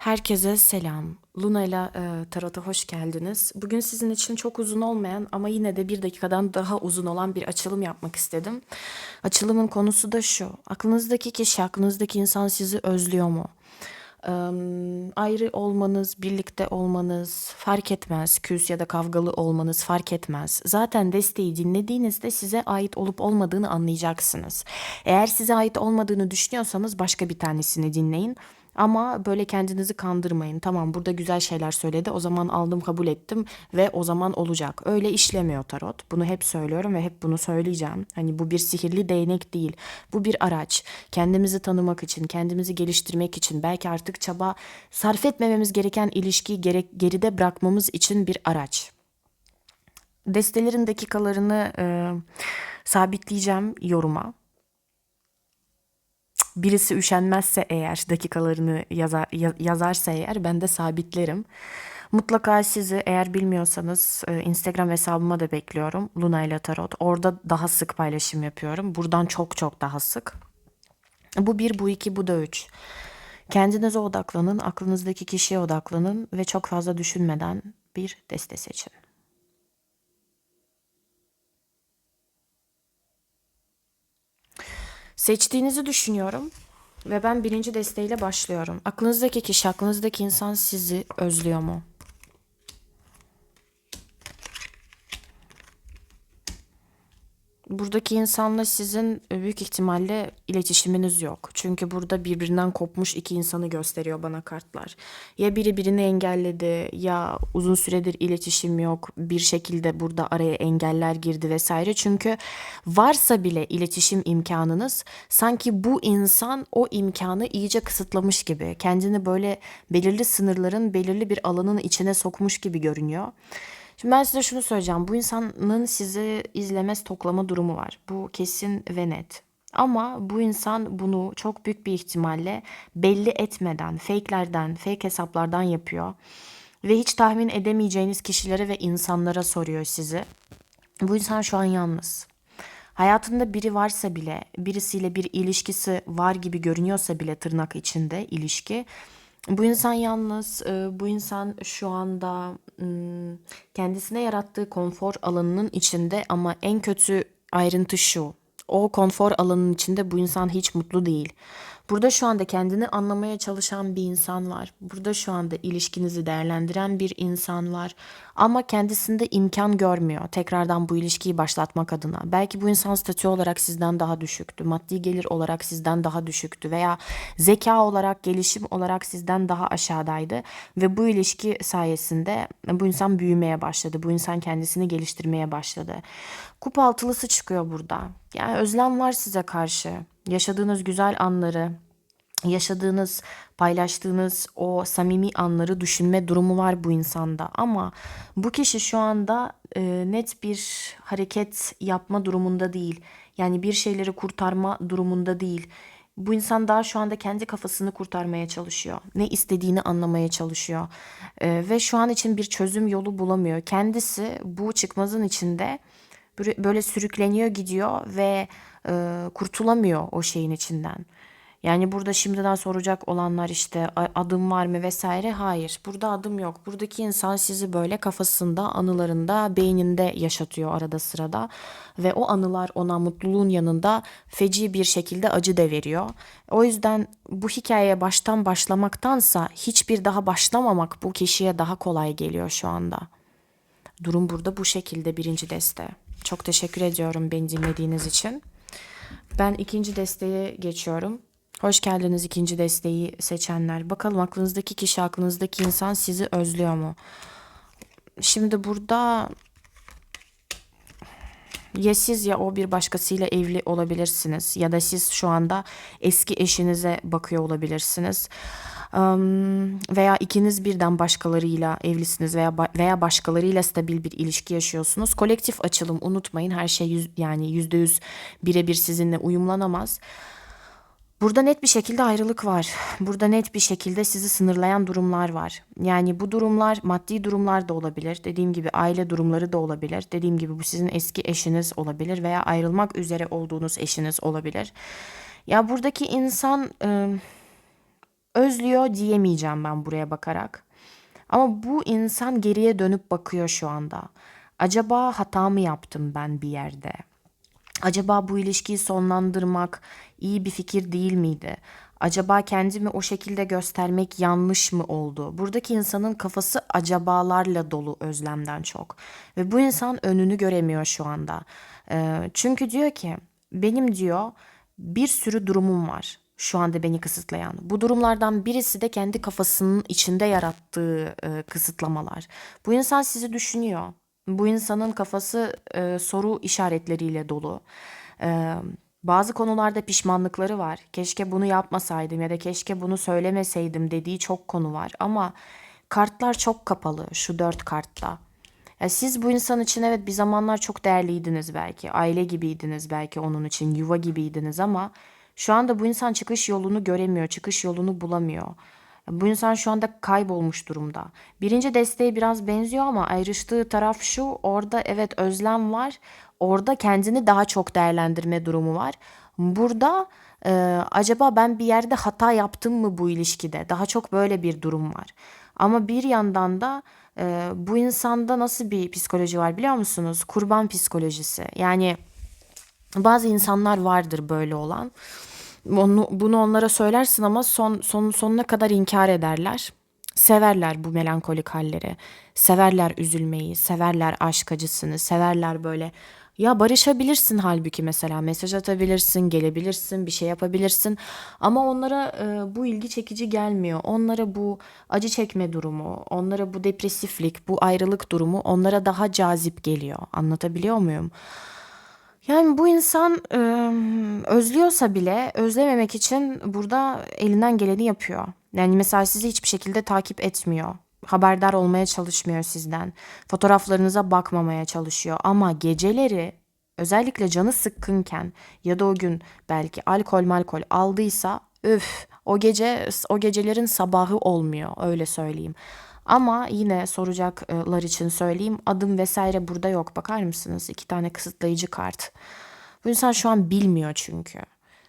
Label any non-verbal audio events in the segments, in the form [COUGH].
Herkese selam. Luna ile e, Tarot'a hoş geldiniz. Bugün sizin için çok uzun olmayan ama yine de bir dakikadan daha uzun olan bir açılım yapmak istedim. Açılımın konusu da şu. Aklınızdaki kişi, aklınızdaki insan sizi özlüyor mu? Eee, ayrı olmanız, birlikte olmanız fark etmez. Küs ya da kavgalı olmanız fark etmez. Zaten desteği dinlediğinizde size ait olup olmadığını anlayacaksınız. Eğer size ait olmadığını düşünüyorsanız başka bir tanesini dinleyin. Ama böyle kendinizi kandırmayın. Tamam burada güzel şeyler söyledi. O zaman aldım kabul ettim ve o zaman olacak. Öyle işlemiyor tarot. Bunu hep söylüyorum ve hep bunu söyleyeceğim. Hani bu bir sihirli değnek değil. Bu bir araç. Kendimizi tanımak için, kendimizi geliştirmek için, belki artık çaba sarf etmememiz gereken ilişkiyi gerek, geride bırakmamız için bir araç. Destelerin dakikalarını e, sabitleyeceğim yoruma birisi üşenmezse eğer dakikalarını yazar, yazarsa eğer ben de sabitlerim. Mutlaka sizi eğer bilmiyorsanız e, Instagram hesabıma da bekliyorum. Luna ile Tarot. Orada daha sık paylaşım yapıyorum. Buradan çok çok daha sık. Bu bir, bu iki, bu da üç. Kendinize odaklanın, aklınızdaki kişiye odaklanın ve çok fazla düşünmeden bir deste seçin. Seçtiğinizi düşünüyorum ve ben birinci desteğiyle başlıyorum. Aklınızdaki kişi, aklınızdaki insan sizi özlüyor mu? Buradaki insanla sizin e, büyük ihtimalle iletişiminiz yok. Çünkü burada birbirinden kopmuş iki insanı gösteriyor bana kartlar. Ya biri birini engelledi ya uzun süredir iletişim yok. Bir şekilde burada araya engeller girdi vesaire. Çünkü varsa bile iletişim imkanınız sanki bu insan o imkanı iyice kısıtlamış gibi. Kendini böyle belirli sınırların belirli bir alanın içine sokmuş gibi görünüyor. Şimdi ben size şunu söyleyeceğim. Bu insanın sizi izleme stoklama durumu var. Bu kesin ve net. Ama bu insan bunu çok büyük bir ihtimalle belli etmeden, fake'lerden, fake hesaplardan yapıyor. Ve hiç tahmin edemeyeceğiniz kişilere ve insanlara soruyor sizi. Bu insan şu an yalnız. Hayatında biri varsa bile, birisiyle bir ilişkisi var gibi görünüyorsa bile tırnak içinde ilişki bu insan yalnız, e, bu insan şu anda kendisine yarattığı konfor alanının içinde ama en kötü ayrıntı şu. O konfor alanının içinde bu insan hiç mutlu değil. Burada şu anda kendini anlamaya çalışan bir insan var. Burada şu anda ilişkinizi değerlendiren bir insan var. Ama kendisinde imkan görmüyor tekrardan bu ilişkiyi başlatmak adına. Belki bu insan statü olarak sizden daha düşüktü. Maddi gelir olarak sizden daha düşüktü. Veya zeka olarak, gelişim olarak sizden daha aşağıdaydı. Ve bu ilişki sayesinde bu insan büyümeye başladı. Bu insan kendisini geliştirmeye başladı. Kupa altılısı çıkıyor burada. Yani özlem var size karşı yaşadığınız güzel anları, yaşadığınız, paylaştığınız o samimi anları düşünme durumu var bu insanda. Ama bu kişi şu anda e, net bir hareket yapma durumunda değil. Yani bir şeyleri kurtarma durumunda değil. Bu insan daha şu anda kendi kafasını kurtarmaya çalışıyor. Ne istediğini anlamaya çalışıyor. E, ve şu an için bir çözüm yolu bulamıyor. Kendisi bu çıkmazın içinde böyle sürükleniyor gidiyor ve e, kurtulamıyor o şeyin içinden. Yani burada şimdiden soracak olanlar işte adım var mı vesaire hayır burada adım yok. Buradaki insan sizi böyle kafasında anılarında beyninde yaşatıyor arada sırada ve o anılar ona mutluluğun yanında feci bir şekilde acı da veriyor. O yüzden bu hikayeye baştan başlamaktansa hiçbir daha başlamamak bu kişiye daha kolay geliyor şu anda. Durum burada bu şekilde birinci deste. Çok teşekkür ediyorum beni dinlediğiniz için. Ben ikinci desteğe geçiyorum. Hoş geldiniz ikinci desteği seçenler. Bakalım aklınızdaki kişi, aklınızdaki insan sizi özlüyor mu? Şimdi burada ya siz ya o bir başkasıyla evli olabilirsiniz ya da siz şu anda eski eşinize bakıyor olabilirsiniz veya ikiniz birden başkalarıyla evlisiniz veya veya başkalarıyla stabil bir ilişki yaşıyorsunuz. Kolektif açılım unutmayın her şey yüz, yani yüzde yüz birebir sizinle uyumlanamaz. Burada net bir şekilde ayrılık var. Burada net bir şekilde sizi sınırlayan durumlar var. Yani bu durumlar maddi durumlar da olabilir. Dediğim gibi aile durumları da olabilir. Dediğim gibi bu sizin eski eşiniz olabilir veya ayrılmak üzere olduğunuz eşiniz olabilir. Ya buradaki insan özlüyor diyemeyeceğim ben buraya bakarak. Ama bu insan geriye dönüp bakıyor şu anda. Acaba hata mı yaptım ben bir yerde? Acaba bu ilişkiyi sonlandırmak iyi bir fikir değil miydi? Acaba kendimi o şekilde göstermek yanlış mı oldu? Buradaki insanın kafası acabalarla dolu özlemden çok. Ve bu insan önünü göremiyor şu anda. Ee, çünkü diyor ki benim diyor bir sürü durumum var şu anda beni kısıtlayan. Bu durumlardan birisi de kendi kafasının içinde yarattığı e, kısıtlamalar. Bu insan sizi düşünüyor. Bu insanın kafası e, soru işaretleriyle dolu. E, bazı konularda pişmanlıkları var. Keşke bunu yapmasaydım ya da keşke bunu söylemeseydim dediği çok konu var. Ama kartlar çok kapalı şu dört kartta. Ya siz bu insan için evet bir zamanlar çok değerliydiniz belki. Aile gibiydiniz belki onun için. Yuva gibiydiniz ama şu anda bu insan çıkış yolunu göremiyor. Çıkış yolunu bulamıyor. Bu insan şu anda kaybolmuş durumda. Birinci desteğe biraz benziyor ama ayrıştığı taraf şu. Orada evet özlem var. Orada kendini daha çok değerlendirme durumu var. Burada e, acaba ben bir yerde hata yaptım mı bu ilişkide? Daha çok böyle bir durum var. Ama bir yandan da e, bu insanda nasıl bir psikoloji var biliyor musunuz? Kurban psikolojisi. Yani bazı insanlar vardır böyle olan. Onu, bunu onlara söylersin ama son, son sonuna kadar inkar ederler. Severler bu melankolik halleri. Severler üzülmeyi, severler aşk acısını, severler böyle. Ya barışabilirsin halbuki mesela mesaj atabilirsin, gelebilirsin, bir şey yapabilirsin. Ama onlara e, bu ilgi çekici gelmiyor. Onlara bu acı çekme durumu, onlara bu depresiflik, bu ayrılık durumu onlara daha cazip geliyor. Anlatabiliyor muyum? Yani bu insan e, özlüyorsa bile özlememek için burada elinden geleni yapıyor. Yani mesela sizi hiçbir şekilde takip etmiyor. Haberdar olmaya çalışmıyor sizden. Fotoğraflarınıza bakmamaya çalışıyor. Ama geceleri özellikle canı sıkkınken ya da o gün belki alkol malkol aldıysa öf o gece o gecelerin sabahı olmuyor öyle söyleyeyim. Ama yine soracaklar için söyleyeyim adım vesaire burada yok bakar mısınız? İki tane kısıtlayıcı kart. Bu insan şu an bilmiyor çünkü.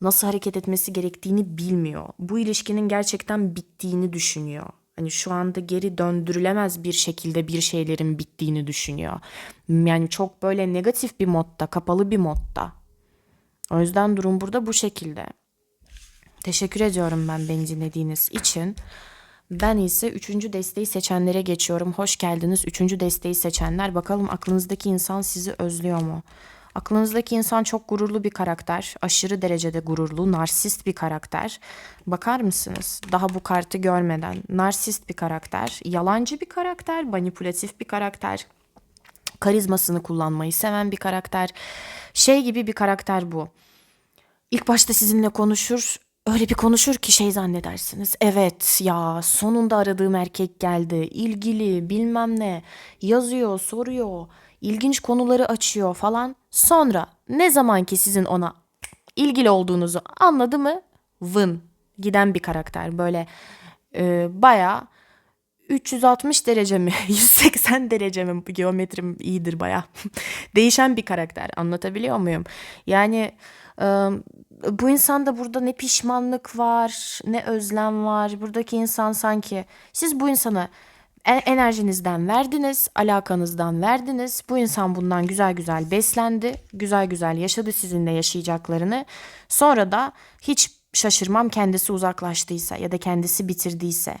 Nasıl hareket etmesi gerektiğini bilmiyor. Bu ilişkinin gerçekten bittiğini düşünüyor. Hani şu anda geri döndürülemez bir şekilde bir şeylerin bittiğini düşünüyor. Yani çok böyle negatif bir modda, kapalı bir modda. O yüzden durum burada bu şekilde. Teşekkür ediyorum ben beni dinlediğiniz için. Ben ise üçüncü desteği seçenlere geçiyorum. Hoş geldiniz üçüncü desteği seçenler. Bakalım aklınızdaki insan sizi özlüyor mu? Aklınızdaki insan çok gururlu bir karakter. Aşırı derecede gururlu, narsist bir karakter. Bakar mısınız? Daha bu kartı görmeden. Narsist bir karakter, yalancı bir karakter, manipülatif bir karakter. Karizmasını kullanmayı seven bir karakter. Şey gibi bir karakter bu. İlk başta sizinle konuşur, öyle bir konuşur ki şey zannedersiniz. Evet ya sonunda aradığım erkek geldi. İlgili bilmem ne yazıyor, soruyor, ilginç konuları açıyor falan. Sonra ne zaman ki sizin ona ilgili olduğunuzu anladı mı? Vın giden bir karakter. Böyle e, bayağı 360 derece mi [LAUGHS] 180 derece mi geometrim iyidir baya [LAUGHS] değişen bir karakter anlatabiliyor muyum yani e, bu insanda burada ne pişmanlık var ne özlem var buradaki insan sanki siz bu insana enerjinizden verdiniz, alakanızdan verdiniz. Bu insan bundan güzel güzel beslendi, güzel güzel yaşadı sizinle yaşayacaklarını. Sonra da hiç şaşırmam kendisi uzaklaştıysa ya da kendisi bitirdiyse.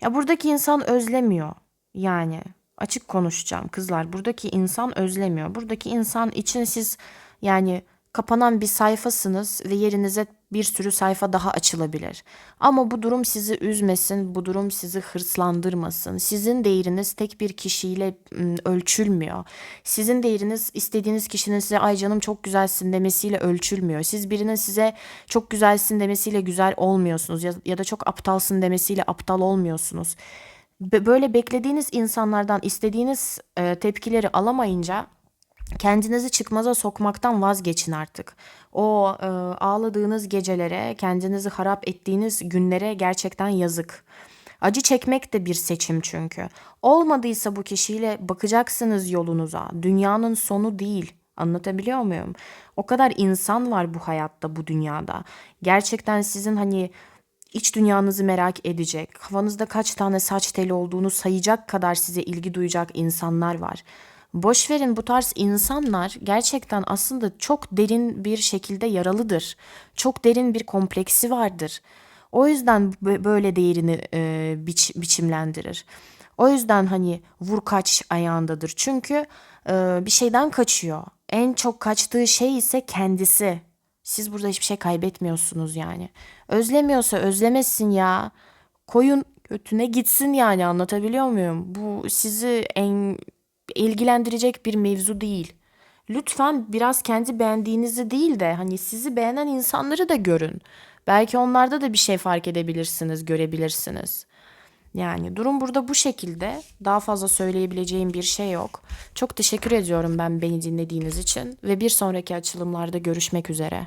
Ya buradaki insan özlemiyor. Yani açık konuşacağım kızlar. Buradaki insan özlemiyor. Buradaki insan için siz yani kapanan bir sayfasınız ve yerinize bir sürü sayfa daha açılabilir. Ama bu durum sizi üzmesin, bu durum sizi hırslandırmasın. Sizin değeriniz tek bir kişiyle ölçülmüyor. Sizin değeriniz istediğiniz kişinin size ay canım çok güzelsin demesiyle ölçülmüyor. Siz birinin size çok güzelsin demesiyle güzel olmuyorsunuz ya, ya da çok aptalsın demesiyle aptal olmuyorsunuz. Böyle beklediğiniz insanlardan istediğiniz tepkileri alamayınca kendinizi çıkmaza sokmaktan vazgeçin artık. O e, ağladığınız gecelere, kendinizi harap ettiğiniz günlere gerçekten yazık. Acı çekmek de bir seçim çünkü. Olmadıysa bu kişiyle bakacaksınız yolunuza. Dünyanın sonu değil. Anlatabiliyor muyum? O kadar insan var bu hayatta, bu dünyada. Gerçekten sizin hani iç dünyanızı merak edecek, kafanızda kaç tane saç teli olduğunu sayacak kadar size ilgi duyacak insanlar var. Boş verin bu tarz insanlar gerçekten aslında çok derin bir şekilde yaralıdır. Çok derin bir kompleksi vardır. O yüzden bö- böyle değerini e, biç, biçimlendirir. O yüzden hani vur kaç ayağındadır. Çünkü e, bir şeyden kaçıyor. En çok kaçtığı şey ise kendisi. Siz burada hiçbir şey kaybetmiyorsunuz yani. Özlemiyorsa özlemesin ya. Koyun götüne gitsin yani anlatabiliyor muyum? Bu sizi en ilgilendirecek bir mevzu değil. Lütfen biraz kendi beğendiğinizi değil de hani sizi beğenen insanları da görün. Belki onlarda da bir şey fark edebilirsiniz, görebilirsiniz. Yani durum burada bu şekilde. Daha fazla söyleyebileceğim bir şey yok. Çok teşekkür ediyorum ben beni dinlediğiniz için ve bir sonraki açılımlarda görüşmek üzere.